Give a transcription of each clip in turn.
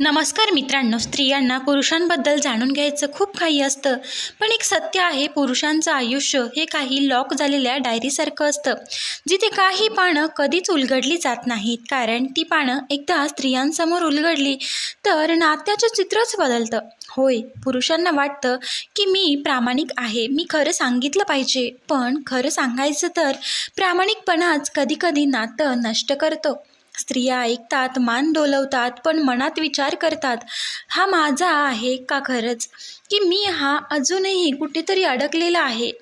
नमस्कार मित्रांनो स्त्रियांना पुरुषांबद्दल जाणून घ्यायचं खूप काही असतं. पण एक सत्य आहे पुरुषांचं आयुष्य हे काही लॉक झालेल्या डायरीसारखं असतं. जिथे काही पानं कधीच उलगडली जात नाहीत. कारण ती पानं एकदा स्त्रियांसमोर उलगडली तर नात्याचं चित्रच बदलतं. होय पुरुषांना वाटतं की मी प्रामाणिक आहे मी खरं सांगितलं पाहिजे. पण खरं सांगायचं तर प्रामाणिकपणाच कधीकधी नातं नष्ट करतो. स्त्रिया ऐकतात मान डोलवतात पण मनात विचार करतात हा माझा आहे का खरंच? की मी हा अजूनही कुठेतरी अडकलेला आहे?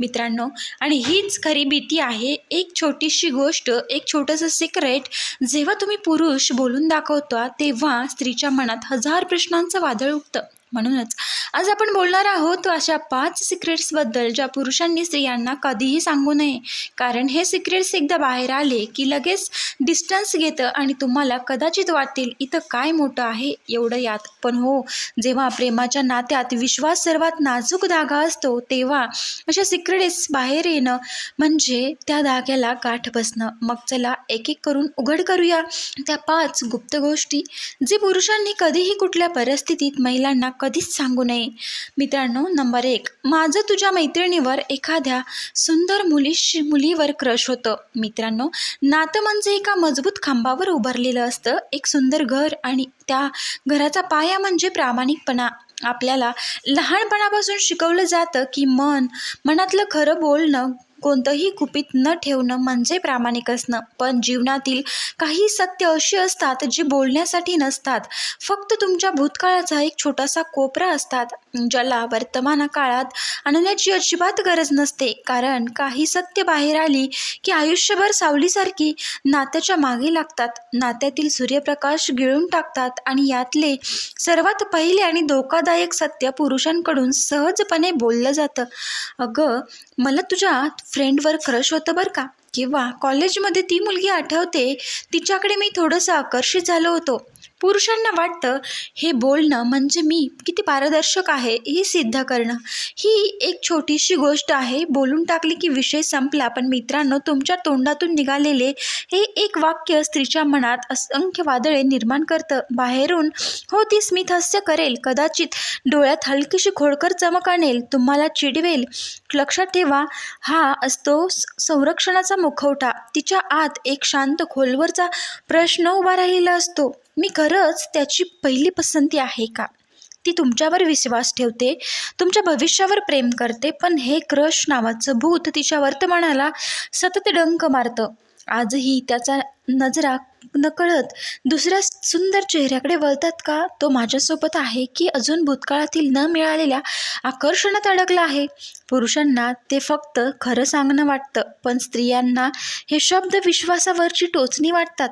मित्रांनो आणि हीच खरी भीती आहे एक छोटीशी गोष्ट एक छोटंसं सिक्रेट जेव्हा तुम्ही पुरुष बोलून दाखवता तेव्हा स्त्रीच्या मनात हजार प्रश्नांचं वादळ उठतं. म्हणूनच आज आपण बोलणार आहोत अशा पाच सिक्रेट्सबद्दल ज्या पुरुषांनी स्त्रियांना कधीही सांगू नये. कारण हे सिक्रेट्स एकदा बाहेर आले की लगेच डिस्टन्स घेतं आणि तुम्हाला कदाचित वाटतील इथं काय मोठं आहे? एवढं यात पण हो. जेव्हा प्रेमाच्या नात्यात विश्वास सर्वात नाजूक धागा असतो तेव्हा अशा सिक्रेट्स बाहेर येणं म्हणजे त्या धाग्याला गाठ बसणं. मग चला एक एक करून उघड करूया त्या पाच गुप्त गोष्टी. जे पुरुषांनी कधीही कुठल्या परिस्थितीत महिलांना कधीच सांगू नये. मित्रांनो नंबर एक माझं तुझ्या मैत्रिणीवर एखाद्या सुंदर मुलीशी मुलीवर क्रश होतं. मित्रांनो नातं म्हणजे एका मजबूत खांबावर उभारलेलं असतं. एक सुंदर घर आणि त्या घराचा पाया म्हणजे प्रामाणिकपणा. आपल्याला लहानपणापासून शिकवलं जातं की मन मनातलं खरं बोलणं कोणतंही कुपित न ठेवणं म्हणजे प्रामाणिक असणं. पण जीवनातील काही सत्य अशी असतात जी बोलण्यासाठी नसतात. फक्त तुमच्या भूतकाळाचा एक छोटासा कोपरा असतात ज्याला वर्तमान काळात आणण्याची अजिबात गरज नसते. कारण काही सत्य बाहेर आली की आयुष्यभर सावलीसारखी नात्याच्या मागे लागतात. नात्यातील सूर्यप्रकाश गिळून टाकतात आणि यातले सर्वात पहिले आणि धोकादायक सत्य पुरुषांकडून सहजपणे बोललं जातं. अगं मला तुझ्या फ्रेंडवर क्रश होतं बरं का? किंवा कॉलेजमध्ये ती मुलगी आठवते तिच्याकडे मी थोडंसं आकर्षित झालो होतो. पुरुषांना वाटतं हे बोलणं म्हणजे मी किती पारदर्शक आहे हे सिद्ध करणं. ही एक छोटीशी गोष्ट आहे. बोलून टाकली की विषय संपला पण मित्रांनो तुमच्या तोंडातून निघालेले हे एक वाक्य स्त्रीच्या मनात असंख्य वादळे निर्माण करतं. बाहेरून हो ती स्मित हास्य करेल कदाचित डोळ्यात हलकीशी खोडकर चमक आणेल तुम्हाला चिडवेल. लक्षात ठेवा हा असतो स- संरक्षणाचा मुखवटा. तिच्या आत एक शांत खोलवरचा प्रश्न उभा राहिलेला असतो. मी खरंच त्याची पहिली पसंती आहे का? ती तुमच्यावर विश्वास ठेवते तुमच्या भविष्यावर प्रेम करते पण हे क्रश नावाचं भूत तिच्या वर्तमानाला सतत डंक मारतं. आजही त्याचा नजरा नकळत दुसऱ्या सुंदर चेहऱ्याकडे वळतात का? तो माझ्यासोबत आहे की अजून भूतकाळातील न मिळालेल्या आकर्षणात अडकला आहे? पुरुषांना ते फक्त खरं सांगणं वाटतं पण स्त्रियांना हे शब्द विश्वासावरची टोचणी वाटतात.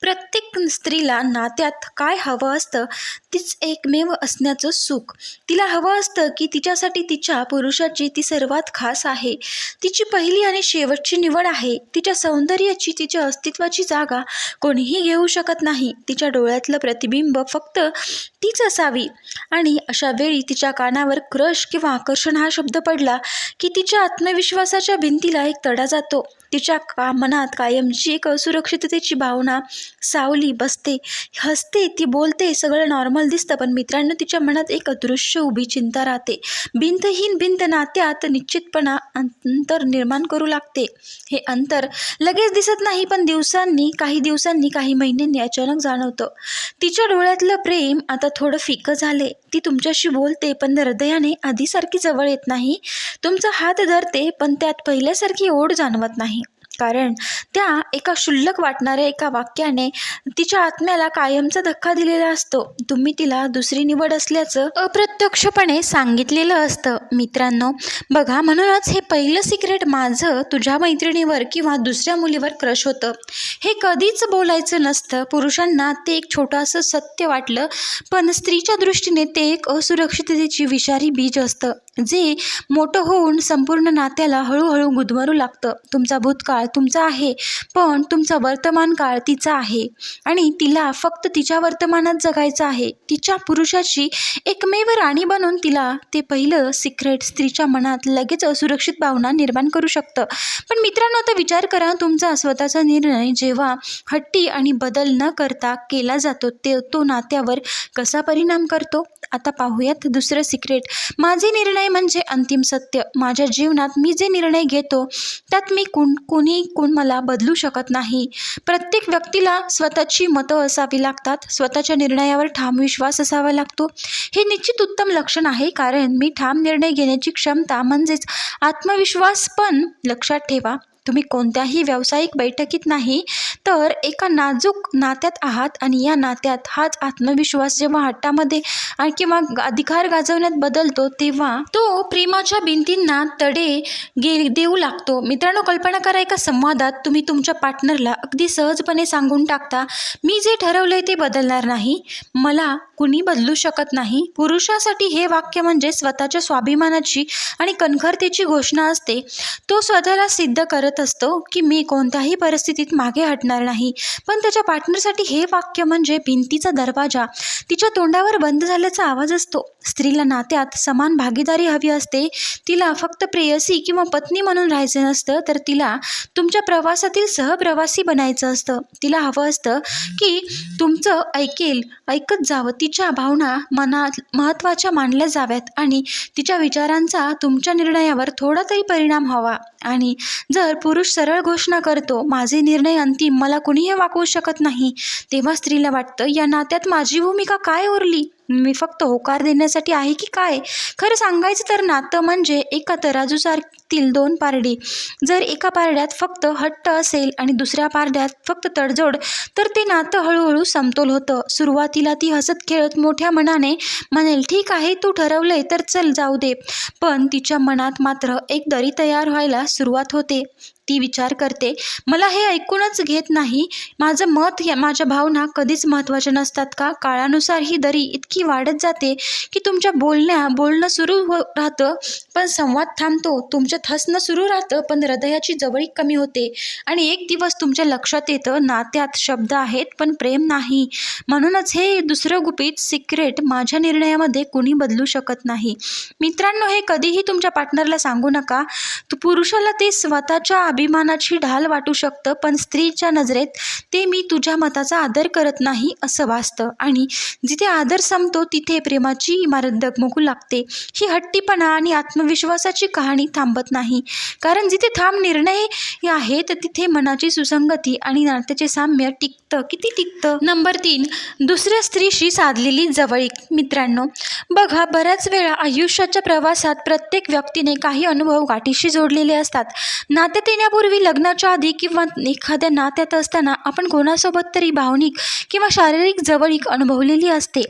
प्रत्येक स्त्रीला नात्यात काय हवं असतं तीच एकमेव असण्याचं सुख. तिला हवं असतं की तिच्यासाठी तिच्या पुरुषाची ती सर्वात खास आहे. तिची पहिली आणि शेवटची निवड आहे. तिच्या सौंदर्याची तिच्या अस्तित्वाची जागा कोणीही घेऊ शकत नाही. तिच्या डोळ्यातलं प्रतिबिंब फक्त तीच असावी. आणि अशा वेळी तिच्या कानावर क्रश किंवा आकर्षण हा शब्द पडला की तिच्या आत्मविश्वासाच्या भिंतीला एक तडा जातो. तिच्या का मनात कायमची एक असुरक्षिततेची भावना सावली बसते हसते ती बोलते सगळं नॉर्मल दिसतं पण मित्रांनो तिच्या मनात एक अदृश्य उभी चिंता राहते. भिंतहीन भिंत नात्यात निश्चितपणा अंतर निर्माण करू लागते. हे अंतर लगेच दिसत नाही पण दिवसांनी काही दिवसांनी काही महिन्यांनी अचानक जाणवतं. तिच्या डोळ्यातलं प्रेम आता थोडं फिकं झाले. ती तुमच्याशी बोलते पण हृदयाने आधीसारखी जवळ येत नाही. तुमचा हात धरते पण त्यात पहिल्यासारखी ओढ जाणवत नाही. कारण त्या एका क्षुल्लक वाटणाऱ्या एका वाक्याने तिच्या आत्म्याला कायमचा धक्का दिलेला असतो. तुम्ही तिला दुसरी निवड असल्याचं अप्रत्यक्षपणे सांगितलेलं असतं. मित्रांनो बघा म्हणूनच हे पहिलं सिक्रेट माझं तुझ्या मैत्रिणीवर किंवा दुसऱ्या मुलीवर क्रश होतं. हे कधीच बोलायचं नसतं. पुरुषांना ते एक छोटंसं सत्य वाटलं पण स्त्रीच्या दृष्टीने ते एक असुरक्षिततेची विषारी बीज असतं. जे मोठं होऊन संपूर्ण नात्याला हळूहळू गुदमरू लागतं. तुमचा भूतकाळ तुमचा आहे पण तुमचा वर्तमान काळ तिचा आहे. आणि तिला फक्त तिच्या वर्तमानात जगायचं आहे. तिच्या पुरुषाची एकमेव राणी बनून तिला ते पहिलं सिक्रेट स्त्रीच्या मनात लगेच असुरक्षित भावना निर्माण करू शकतं. पण मित्रांनो आता विचार करा तुमचा स्वतःचा निर्णय जेव्हा हट्टी आणि बदल न करता केला जातो ते तो नात्यावर कसा परिणाम करतो? आता पाहूयात दुसरं सिक्रेट माझे निर्णय म्हणजे अंतिम सत्य. माझ्या जीवनात मी जे निर्णय घेतो त्यात मी कोण कोणी कोण मला बदलू शकत नाही. प्रत्येक व्यक्तीला स्वतःची मतं असावी लागतात. स्वतःच्या निर्णयावर ठाम विश्वास असावा लागतो. हे निश्चित उत्तम लक्षण आहे कारण मी ठाम निर्णय घेण्याची क्षमता म्हणजेच आत्मविश्वास पण लक्षात ठेवा. तुम्ही कोणत्याही व्यावसायिक बैठकीत नाही तर एका नाजूक नात्यात आहात आणि या नात्यात हाच आत्मविश्वास जेव्हा हट्टामध्ये आणि किंवा अधिकार गाजवण्यात बदलतो तेव्हा तो प्रेमाच्या भिंतींना तडे गे देऊ लागतो. मित्रांनो कल्पना करा एका संवादात तुम्ही तुमच्या पार्टनरला अगदी सहजपणे सांगून टाकता मी जे ठरवलंय ते बदलणार नाही मला कुणी बदलू शकत नाही. पुरुषासाठी हे वाक्य म्हणजे स्वतःच्या स्वाभिमानाची आणि कणखरतेची घोषणा असते. तो स्वतःला सिद्ध करत करत असतो की मी कोणत्याही परिस्थितीत मागे हटणार नाही. पण त्याच्या पार्टनरसाठी हे वाक्य म्हणजे भिंतीचा दरवाजा. तिच्या तोंडावर बंद झाल्याचा आवाज असतो. स्त्रीला नात्यात समान भागीदारी हवी असते. तिला फक्त प्रेयसी किंवा पत्नी म्हणून राहायचं नसतं तर तिला तुमच्या प्रवासातील सहप्रवासी बनायचं असतं. तिला हवं असतं की तुमचं ऐकेल ऐकत जावं. तिच्या भावना मनात महत्त्वाच्या मानल्या जाव्यात आणि तिच्या विचारांचा तुमच्या निर्णयावर थोडा तरी परिणाम हवा आणि जर पुरुष सरळ घोषणा करतो माझे निर्णय अंतिम मला कुणीही वाकवू शकत नाही. तेव्हा स्त्रीला वाटतं या नात्यात माझी भूमिका काय उरली? मी फक्त होकार देण्यासाठी आहे की काय? खरं सांगायचं तर नातं म्हणजे एका तराजूसारखील दोन पारडी. जर एका पारड्यात फक्त हट्ट असेल आणि दुसऱ्या पारड्यात फक्त तडजोड तर ते नातं हळूहळू समतोल होतं. सुरुवातीला ती हसत खेळत मोठ्या मनाने म्हणेल ठीक आहे तू ठरवलंय तर चल जाऊ दे. पण तिच्या मनात मात्र एक दरी तयार व्हायला सुरुवात होते. ती विचार करते. मला हे ऐकूनच घेत नाही. माझं मत या माझ्या भावना कधीच महत्त्वाच्या नसतात का? काळानुसार ही दरी इतकी वाढत जाते की तुमच्या बोलण्या बोलणं सुरू हो राहतं पण संवाद थांबतो. तुमच्यात हसणं सुरू राहतं पण हृदयाची जवळीक कमी होते. आणि एक दिवस तुमच्या लक्षात येतं नात्यात शब्द आहेत पण प्रेम नाही. म्हणूनच हे दुसरं गुपित सिक्रेट माझ्या निर्णयामध्ये कुणी बदलू शकत नाही. मित्रांनो हे कधीही तुमच्या पार्टनरला सांगू नका. तू पुरुषाला ते स्वतःच्या अभिमानाची ढाल वाटू शकतं पण स्त्रीच्या नजरेत ते मी तुझ्या मताचा आदर करत नाही असं वाचतं. आणि जिथे आदर संपतो तिथे प्रेमाची इमारत दगमगू लागते. ही हट्टीपणा आणि आत्मविश्वासाची कहाणी थांबत नाही. कारण जिथे थांब निर्णय आहे तर तिथे मनाची सुसंगती आणि नात्याचे साम्य टिकतं. किती टिकतं? नंबर तीन दुसऱ्या स्त्रीशी साधलेली जवळीक. मित्रांनो बघा बऱ्याच वेळा आयुष्याच्या प्रवासात प्रत्येक व्यक्तीने काही अनुभव गाठीशी जोडलेले असतात. नात्यात लग्नापूर्वी लग्नाच्या आधी किंवा एखाद्या नात्यात असताना आपण कोणासोबत तरी भावनिक किंवा शारीरिक जवळीक अनुभवलेली असते.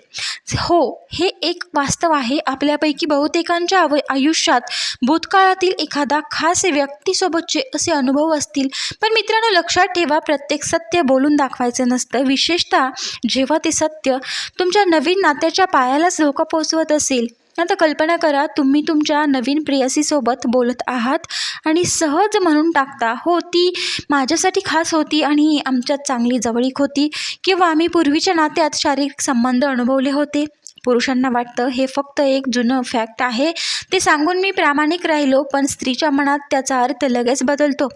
हो हे एक वास्तव आहे. आपल्यापैकी बहुतेकांच्या आव आयुष्यात भूतकाळातील एखादा खास व्यक्तीसोबतचे असे अनुभव असतील. पण मित्रांनो लक्षात ठेवा प्रत्येक सत्य बोलून दाखवायचं नसतं. विशेषतः जेव्हा ते सत्य तुमच्या नवीन नात्याच्या पायालाच धोका पोचवत असेल आता कल्पना करा तुम्ही तुमच्या नवीन प्रेयसीसोबत बोलत आहात आणि सहज म्हणून टाकता हो ती माझ्यासाठी खास होती आणि आमच्यात चांगली जवळीक होती. किंवा आम्ही पूर्वीच्या नात्यात शारीरिक संबंध अनुभवले होते. पुरुषांना वाटतं हे फक्त एक जुनं फॅक्ट आहे. ते सांगून मी प्रामाणिक राहिलो पण स्त्रीच्या मनात त्याचा अर्थ लगेच बदलतो.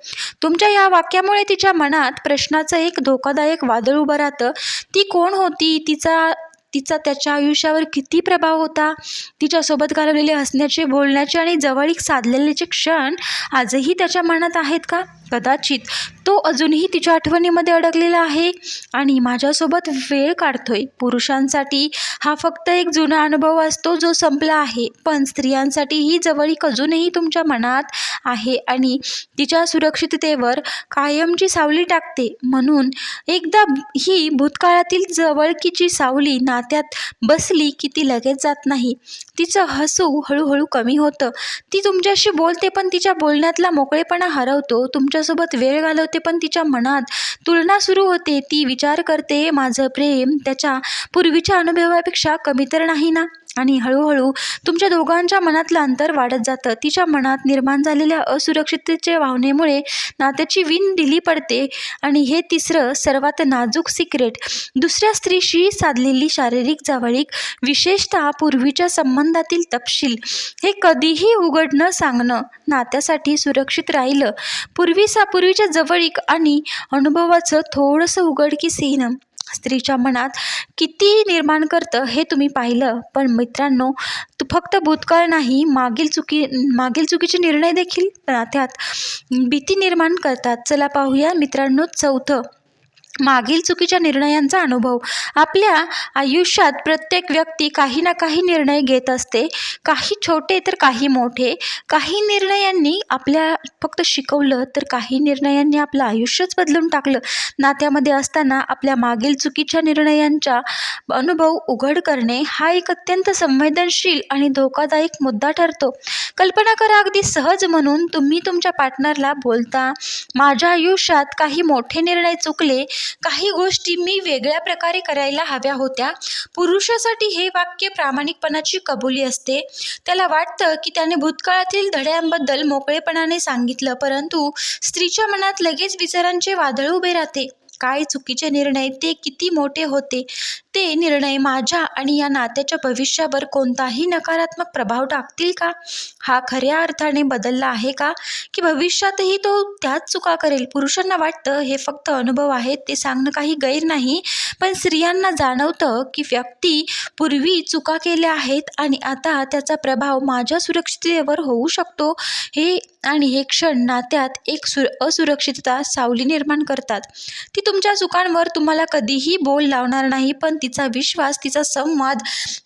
तुमच्या या वाक्यामुळे तिच्या मनात प्रश्नाचं एक धोकादायक वादळ उभं राहतं. ती कोण होती? तिचा तिचा त्याच्या आयुष्यावर किती प्रभाव होता? तिच्यासोबत घालवलेले हसण्याचे बोलण्याचे आणि जवळीक साधलेलेचे क्षण आजही त्याच्या मनात आहेत का? कदाचित तो अजूनही तिच्या आठवणीमध्ये अडकलेला आहे आणि माझ्यासोबत वेळ काढतोय. पुरुषांसाठी हा फक्त एक जुना अनुभव असतो जो संपला आहे पण स्त्रियांसाठी ही जवळीक अजूनही तुमच्या मनात आहे आणि तिच्या सुरक्षिततेवर कायमची सावली टाकते. म्हणून एकदा ही भूतकाळातील जवळकीची सावली नात्यात बसली की ती लगेच जात नाही. तिचं हसू हळूहळू कमी होतं. ती तुमच्याशी बोलते पण तिच्या बोलण्यातला मोकळेपणा हरवतो. तुमच्या तुमच्यासोबत वेळ घालवते पण तिच्या मनात तुलना सुरू होते. ती विचार करते माझं प्रेम त्याच्या पूर्वीच्या अनुभवापेक्षा कमी तर नाही ना? आणि हळूहळू तुमच्या दोघांच्या मनातलं अंतर वाढत जातं. तिच्या मनात निर्माण झालेल्या असुरक्षिततेच्या भावनेमुळे नात्याची विण ढिली पडते आणि हे तिसरं सर्वात नाजूक सिक्रेट दुसऱ्या स्त्रीशी साधलेली शारीरिक जवळीक विशेषतः पूर्वीच्या संबंधातील तपशील. हे कधीही उघड न सांगणं नात्यासाठी सुरक्षित राहिलं. पूर्वीसा पूर्वीच्या जवळीक आणि अनुभवाचं थोडंसं उघडकीस येणं स्त्रीच्या मनात किती निर्माण करतं हे तुम्ही पाहिलं. पण मित्रांनो तू फक्त भूतकाळ नाही मागील चुकी मागील चुकीचे निर्णय देखील नात्यात भीती निर्माण करतात. चला पाहूया मित्रांनो चौथं. मागील चुकीच्या निर्णयांचा अनुभव. आपल्या आयुष्यात प्रत्येक व्यक्ती काही ना काही निर्णय घेत असते. काही छोटे तर काही मोठे. काही निर्णयांनी आपल्या फक्त शिकवलं तर काही निर्णयांनी आपलं आयुष्यच बदलून टाकलं. नात्यामध्ये असताना आपल्या मागील चुकीच्या निर्णयांचा अनुभव उघड करणे हा एक अत्यंत संवेदनशील आणि धोकादायक मुद्दा ठरतो. कल्पना करा अगदी सहज म्हणून तुम्ही तुमच्या पार्टनरला बोलता माझ्या आयुष्यात काही मोठे निर्णय चुकले काही गोष्टी मी वेगळ्या प्रकारे करायला हव्या होत्या. पुरुषासाठी हे वाक्य प्रामाणिकपणाची कबुली असते. त्याला वाटतं की त्याने भूतकाळातील धड्यांबद्दल मोकळेपणाने सांगितलं परंतु स्त्रीच्या मनात लगेच विचारांचे वादळ उभे राहते. काय चुकीचे निर्णय ते किती मोठे होते ते निर्णय माझ्या आणि या नात्याच्या भविष्यावर कोणताही नकारात्मक प्रभाव टाकतील का? हा खऱ्या अर्थाने बदलला आहे का? की भविष्यातही तो त्याच चुका करेल? पुरुषांना वाटतं हे फक्त अनुभव आहेत ते सांगणं काही गैर नाही पण स्त्रियांना जाणवतं की व्यक्ती पूर्वी चुका केल्या आहेत आणि आता त्याचा प्रभाव माझ्या सुरक्षिततेवर होऊ शकतो. हे आणि हे क्षण नात्यात एक सु असुरक्षितता सावली निर्माण करतात. ती तुमच्या चुकांवर तुम्हाला कधीही बोल लावणार नाही पण तिचा विश्वास तिचा संवाद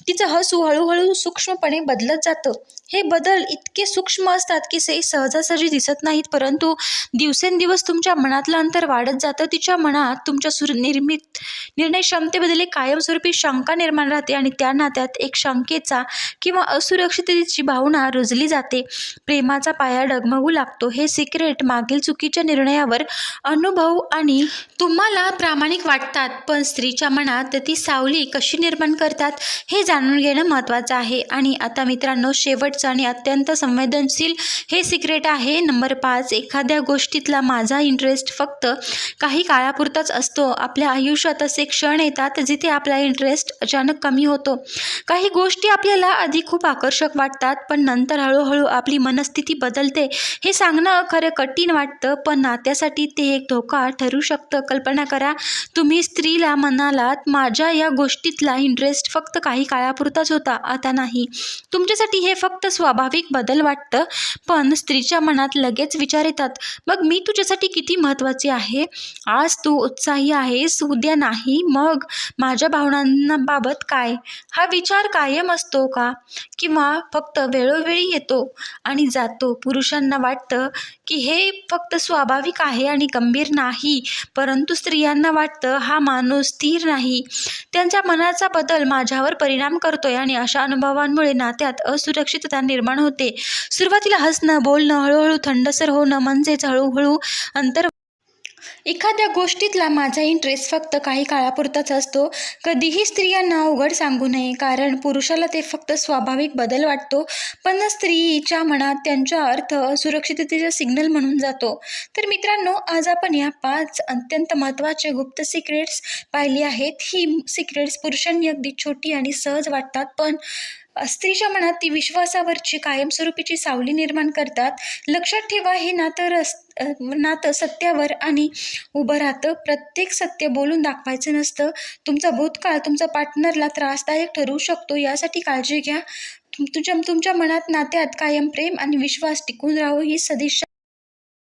तिचं हसू हळूहळू सूक्ष्मपणे बदलत जातं. हे बदल इतके सूक्ष्म असतात की से सहजासहजी दिसत नाहीत परंतु दिवसेंदिवस तुमच्या मनातलं अंतर वाढत जातं. तिच्या मनात तुमच्या सुर निर्मित निर्णय क्षमतेबद्दल एक कायमस्वरूपी शंका निर्माण राहते आणि त्या नात्यात एक शंकेचा किंवा असुरक्षिततेची भावना रुजली जाते. प्रेमाचा पाया डगमगू लागतो. हे सिक्रेट मागील चुकीच्या निर्णयावर अनुभव आणि तुम्हाला प्रामाणिक वाटतात पण स्त्रीच्या मनात ती सावली कशी निर्माण करतात हे जाणून घेणं महत्त्वाचं आहे. आणि आता मित्रांनो शेवटचं आणि अत्यंत संवेदनशील हे सिक्रेट आहे. नंबर पाच एखाद्या गोष्टीतला माझा इंटरेस्ट फक्त काही काळापुरताच असतो. आपल्या आयुष्यात असे क्षण येतात जिथे आपला इंटरेस्ट अचानक कमी होतो. काही गोष्टी आपल्याला आधी खूप आकर्षक वाटतात पण नंतर हळूहळू आपली मनस्थिती बदलते. हे सांगणं खरं कठीण वाटतं पण नात्यासाठी ते एक धोका ठरू शकतं. कल्पना करा. तुम्ही स्त्रीला म्हणालात माझ्या या गोष्टीतला इंटरेस्ट फक्त काही काळापुरताच होता आता नाही. तुमच्यासाठी हे फक्त स्वाभाविक बदल वाटतं पण स्त्रीच्या मनात लगेच विचार येतात. मग मी तुझ्यासाठी किती महत्त्वाची आहे? आज तू उत्साही आहेस उद्या नाही. मग माझ्या भावनांबाबत काय? हा विचार कायम असतो का? किंवा फक्त वेळोवेळी येतो आणि जातो? पुरुषांना वाटतं की हे फक्त स्वाभाविक आहे आणि गंभीर नाही परंतु स्त्रियांना वाटतं हा माणूस स्थिर नाही. त्यांच्या मनाचा बदल माझ्यावर परिणाम करतोय आणि अशा अनुभवांमुळे नात्यात असुरक्षितता निर्माण होते. सुरुवातीला हसणं बोलणं हळूहळू थंडसर होणं म्हणजेच हळूहळू अंतर एखाद्या गोष्टीतला माझा इंटरेस्ट फक्त काही काळापुरताच असतो. कधीही स्त्रियांना उघड सांगू नये कारण पुरुषाला ते फक्त स्वाभाविक बदल वाटतो. पण स्त्रीच्या मनात त्यांचा अर्थ सुरक्षिततेचा सिग्नल म्हणून जातो. तर मित्रांनो आज आपण या पाच अत्यंत महत्त्वाचे गुप्त सिक्रेट्स पाहिली आहेत. ही सिक्रेट्स पुरुषांनी अगदी छोटी आणि सहज वाटतात पण स्त्रीच्या मनात ती विश्वासावरची कायमस्वरूपीची सावली निर्माण करतात. लक्षात ठेवा हे नातं रस नातं सत्यावर आणि उभं राहतं. प्रत्येक सत्य बोलून दाखवायचं नसतं. तुमचा भूतकाळ तुमचा पार्टनरला त्रासदायक ठरू शकतो. यासाठी काळजी घ्या. तुमच्या तुमच्या मनात नात्यात कायम प्रेम आणि विश्वास टिकून राहू ही सदिच्छा